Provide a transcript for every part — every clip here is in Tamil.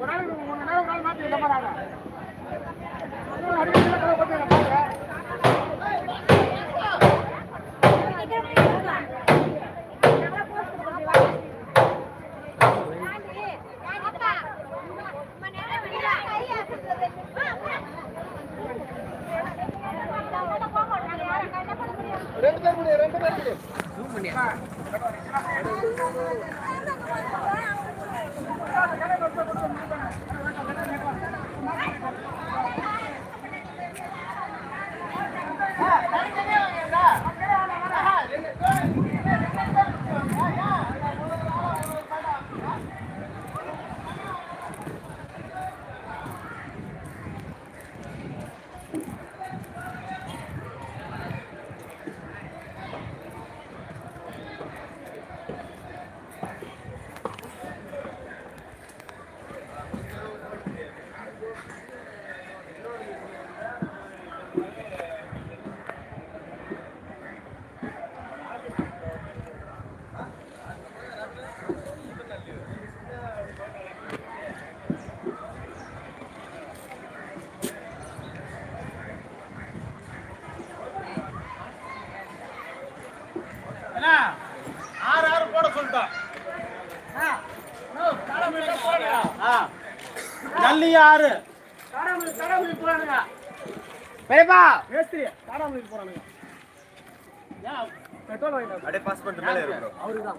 ஒரு நாள் ஒரு நாள் மாற்றி என்ன பண்ணாங்க பேர் கொடு ரெண்டு பேர் கொடு ஆறு ஆறு போட சொல்லிட்டோம் ஆ. நல்லி ஆறு பெரியப்பா. மேஸ்திரி காடாமலுக்கு போறானுங்க பெட்ரோல் வாங்கிட்டு அப்படியே பாஸ் பண்ணிட்டு மேலே இருக்கிறோம் அவருதான்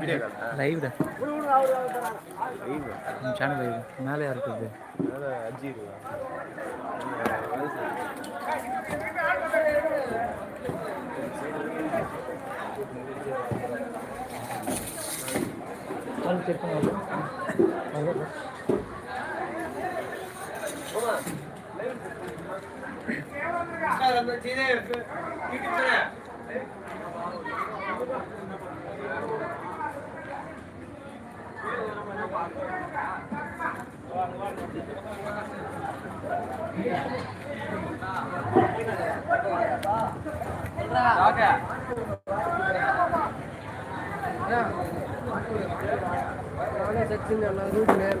வீடியோ கால். லைவ் விடு, விடு, அவரு அவரு தராங்க. சேனல் லைவ் மேலே இருக்குது அது செக் Okay. சச்சின் நல்லா ரூட் நேர்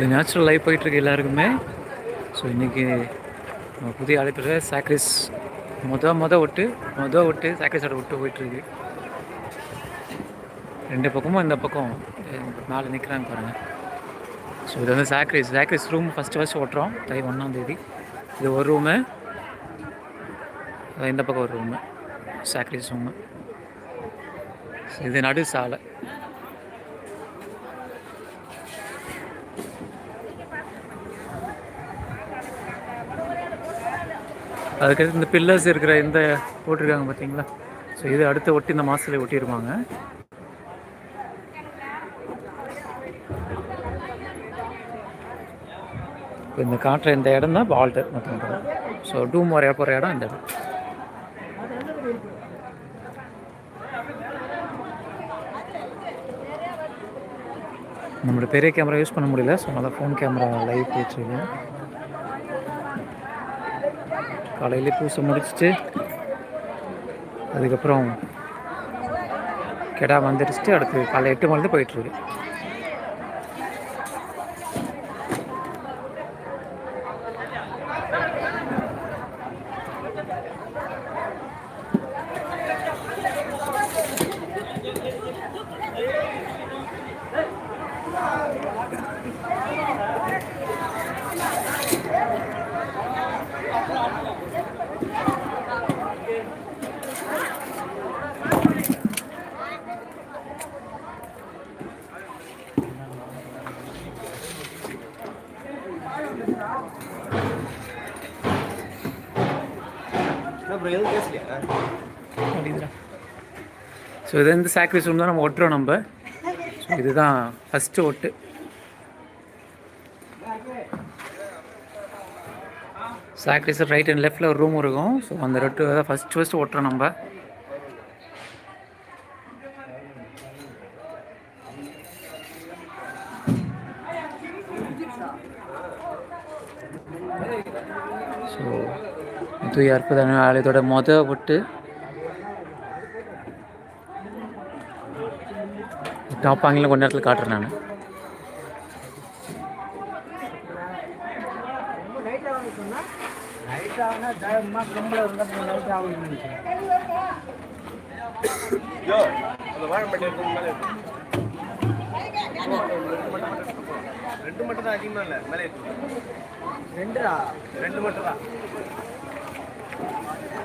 இது நேச்சுரல் லைஃப் போயிட்டுருக்கு எல்லாருக்குமே. ஸோ இன்றைக்கி நம்ம புதிய அழைப்பில் சாக்ரிஸ் மொத மொதல் விட்டு மொத விட்டு சாக்ரிஸோட விட்டு போயிட்டுருக்கு. ரெண்டு பக்கமும் இந்த பக்கம். மேலே நிற்கிறாங்க பாருங்கள் ஸோ இது வந்து சாக்ரிஸ் சாக்ரிஸ் ரூம் ஃபஸ்ட்டு ஃபஸ்ட்டு ஓட்டுறோம். தை ஒன்றாந்தேதி இது ஒரு ரூமு இந்த பக்கம் ஒரு ரூமு சாக்ரிஸ் ரூமு இது நடு சாலை. அதுக்கடுத்து இந்த பில்லர்ஸ் இருக்கிற இந்த போட்டிருக்காங்க பார்த்தீங்களா? ஸோ இது அடுத்து ஒட்டி இந்த மாதத்துல ஒட்டியிருப்பாங்க இப்போ இந்த காட்டுற இந்த இடம் தான் பால்ட்டு மற்ற ஸோ டூம் வரையா போகிற இடம் இந்த இடம். நம்மளோட பெரிய கேமரா யூஸ் பண்ண முடியல ஸோ நல்லா ஃபோன் கேமரா லைவ் போயிட்டுருக்கேன் காலையிலே பூசை முடிச்சுட்டு அதுக்கப்புறம் கெடா வந்துடுச்சுட்டு அடுத்து காலை எட்டு மணிலேருந்து போயிட்டுருக்கு. ஸோ இது வந்து சாக்ரிஸ் ரூம் தான் நம்ம ஒட்டுறோம் நம்ம ஸோ இதுதான் ஃபஸ்ட்டு ஒட்டு சாக்ரிஸ் ரைட் அண்ட் லெஃப்டில் ஒரு ரூம் இருக்கும் ஸோ அந்த ரெட்டு தான் ஃபஸ்ட்டு ஃபஸ்ட்டு ஒட்டுறோம் நம்ம இது அற்புதமான ஆலயத்தோட மொத ஒட்டு. டாப் ஆங்கிலம் கொஞ்ச நேரத்தில் காட்டுறேன் நான். ரெண்டு மட்டும் தான் இல்லை மேலே ரெண்டு மட்டும் தான்.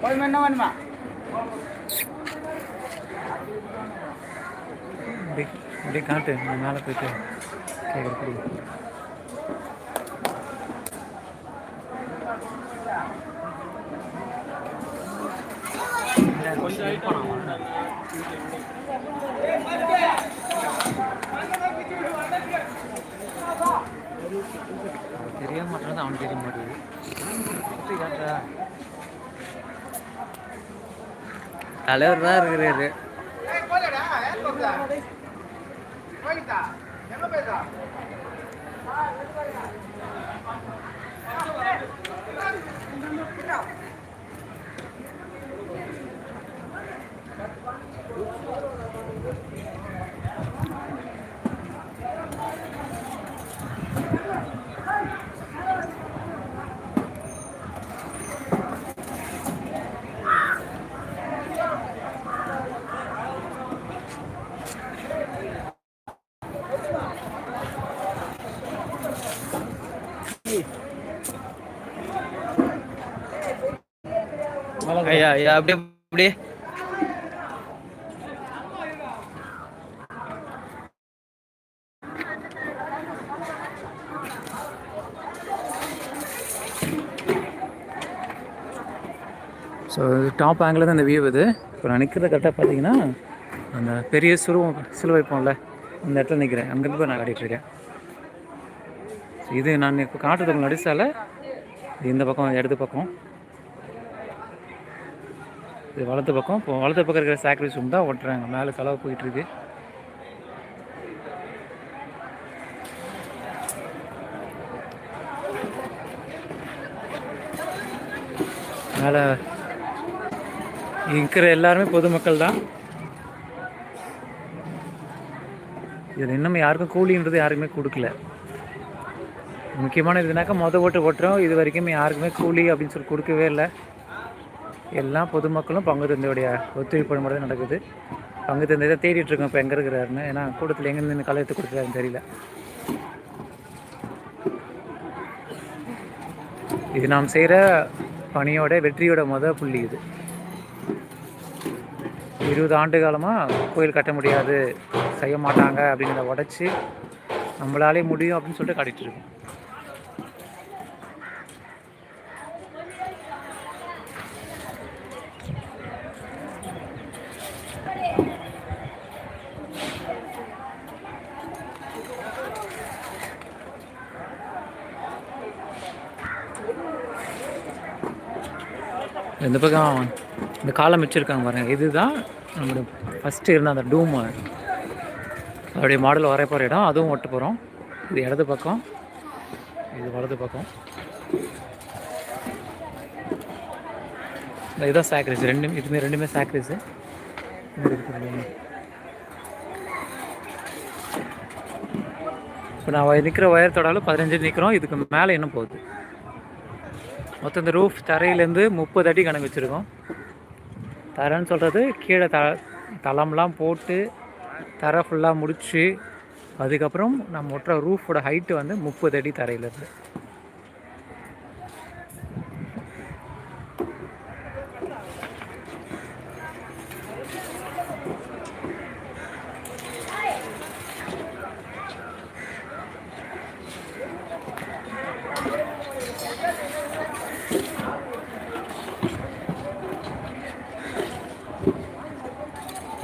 போய் என்ன வேணுமா அப்படியே காட்டு நான் மேலே போயிட்டு கேட்குறப்படி தெரிய மாட்டேன் அவனுக்கு தெரிய மாட்டேங்குது. தலைவர் தான் இருக்கிறாரு ஐயா ஐயா அப்படியே அப்படியே. ஸோ டாப் ஆங்கிள் தான் இந்த வியூ இது. இப்போ நான் நிற்கிறத கரெக்டாக பார்த்தீங்கன்னா அந்த பெரிய சுருவம் சிலுவை வைப்போம்ல இந்த இடத்துல நிற்கிறேன் அங்கேருந்து போய் நான் காட்டிகிட்டு இருக்கேன். இது நான் இப்போ காட்டுறதுக்கு நடிச்சால இந்த பக்கம் இடது பக்கம். இது வலது பக்கம். இப்போ வளர்த்து பக்கம் இருக்கிற சாக்ரிஃபைஸ் ரூம் தான் ஓட்டுறாங்க மேலே செலவு போயிட்டுருக்கு மேலே இருக்கிற எல்லாருமே பொதுமக்கள் தான். இதில் இன்னும் யாருக்கும் கூலின்றது யாருக்குமே கொடுக்கல. முக்கியமான இதுனாக்கா மொதல் ஓட்டு ஓட்டுறோம் இது வரைக்கும் யாருக்குமே கூலி அப்படின்னு சொல்லி கொடுக்கவே இல்லை. எல்லா பொதுமக்களும் பங்கு தந்தையுடைய ஒத்துழைப்பு மட்டும் நடக்குது. பங்கு தந்தை தான் தேடிட்டு இருக்கோம் இப்போ எங்கே இருக்கிறாருன்னு. ஏன்னா கூட்டத்தில் எங்கே நின்று களை எடுத்து கொடுக்குறாருன்னு தெரியல. இது நாம் செய்கிற பணியோட வெற்றியோட மொதல் புள்ளி இது. இருபது ஆண்டு காலமாக கோயில் கட்ட முடியாது செய்ய மாட்டாங்க அப்படிங்கிறத உடச்சி நம்மளாலே முடியும் அப்படின்னு சொல்லிட்டு காட்டிட்டு இருக்கோம். இந்த பக்கம் இந்த காலம் வச்சுருக்காங்க பாருங்க. இதுதான் நம்மளோட ஃபஸ்ட்டு இருந்த அந்த டூம் அதோடைய மாடல் வரைய போகிற இடம். அதுவும் ஓட்டு போகிறோம் இது இடது பக்கம். இது வலது பக்கம். இந்த இதுதான் சாக்ரிஸ் ரெண்டு இதுமே ரெண்டுமே சாக்ரிஸு இப்போ நான் நிற்கிற உயரத்தோட பதினஞ்சு நிற்கிறோம் இதுக்கு மேலே இன்னும் போகுது. மொத்தம் இந்த ரூஃப் தரையிலேருந்து முப்பது அடி கணக்கு வச்சுருக்கோம். தரைன்னு சொல்கிறது கீழே த தளம்லாம் போட்டு தரை ஃபுல்லாக முடித்து அதுக்கப்புறம் நம்ம ஒட்டுற ரூஃபோட ஹைட்டு வந்து முப்பது அடி தரையிலேருந்து.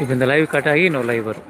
இப்போ இந்த லைவ் கட் ஆகி இன்னொரு லைவ் வரும்.